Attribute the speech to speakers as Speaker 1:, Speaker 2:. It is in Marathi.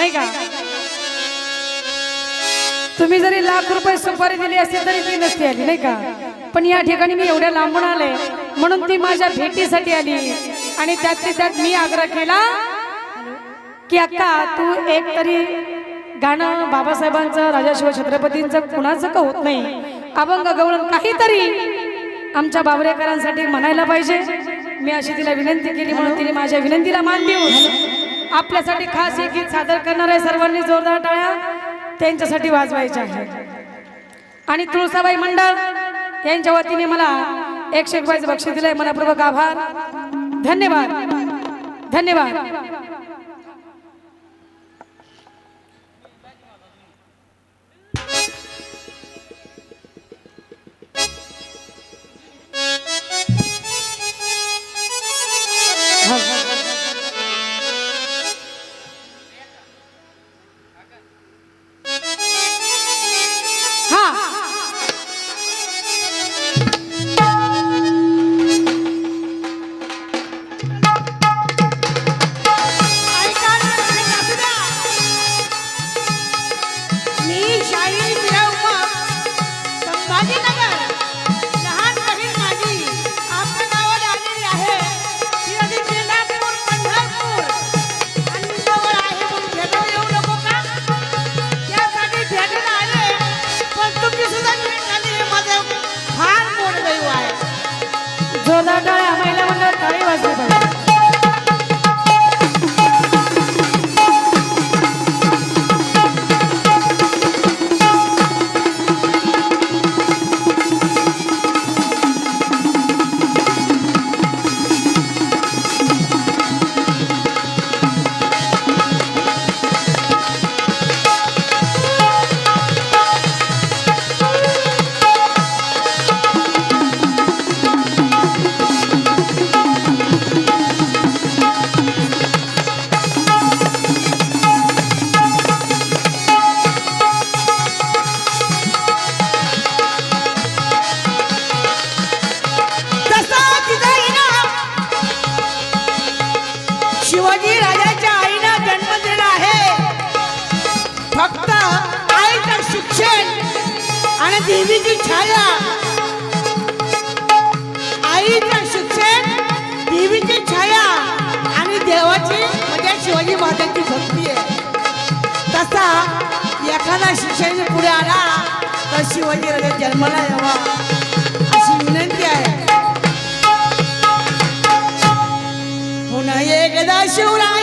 Speaker 1: नाही का? तुम्ही जरी लाख रुपये सुपारी दिली असेल तरी ती नसती आली नाही का? पण या ठिकाणी मी एवढ्या लांबून आले म्हणून ती माझ्या भेटीसाठी आली. आणि त्यातली त्यात मी आग्रह केला की अक्का तू एक तरी गाणं बाबासाहेबांचं राजाशिव छत्रपतींचं कुणाचं का होत नाही? अभंग गवळण काहीतरी आमच्या बावरेकरांसाठी म्हणायला पाहिजे. मी अशी तिला विनंती केली म्हणून तिने माझ्या विनंतीला मान देऊन आपल्यासाठी खास एक गीत सादर करणार आहे सर्वांनी जोरदार टाळ्या. त्यांच्यासाठी वाजवायच्या आहे. आणि तुळसाबाई मंडळ यांच्या वतीने मला एकशे रुपयाचं बक्षीस दिलंय. मनापूर्वक आभार. धन्यवाद. धन्यवाद.
Speaker 2: फक्त आईचं शिक्षण आणि देवीची छाया. आईचं शिक्षण देवीची छाया आणि देवाची म्हणजे शिवाजी महाराजांची भक्ती आहे. तसा एखादा शिक्षण पुढे आला तर शिवाजी राजा जन्माला यावा. अशी विनंती आहे. पुन्हा एकदा शिवराय